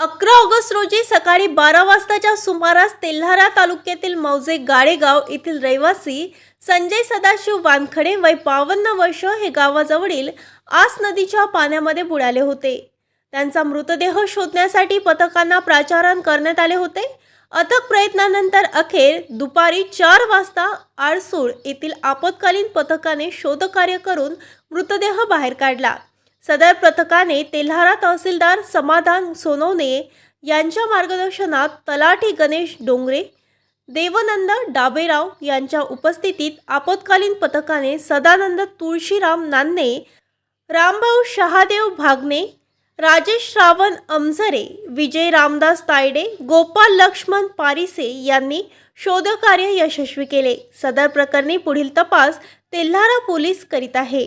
अकरा ऑगस्ट रोजी सकाळी बारा वाजताच्या सुमारास तेल्हारा तालुक्यातील मौजे गाळेगाव येथील रहिवासी संजय सदाशिव वानखडे वय बावन्न वर्ष हे गावाजवळील आस नदीच्या पाण्यामध्ये बुडाले होते. त्यांचा मृतदेह शोधण्यासाठी पथकांना प्राचारण करण्यात आले होते. अथक प्रयत्नानंतर अखेर दुपारी चार वाजता आळसूळ येथील आपत्कालीन पथकाने शोधकार्य करून मृतदेह बाहेर काढला. सदर पथकाने तेल्हारा तहसीलदार समाधान सोनवणे यांच्या मार्गदर्शनात तलाठी गणेश डोंगरे देवनंद डाबेराव यांच्या उपस्थितीत आपत्कालीन पथकाने सदानंद तुळशीराम नान्ने रामभाऊ शहादेव भागने राजेश श्रावण अमझरे विजय रामदास तायडे गोपाल लक्ष्मण पारिसे यांनी शोधकार्य यशस्वी केले. सदर प्रकरणी पुढील तपास तेल्हारा पोलीस करीत आहे.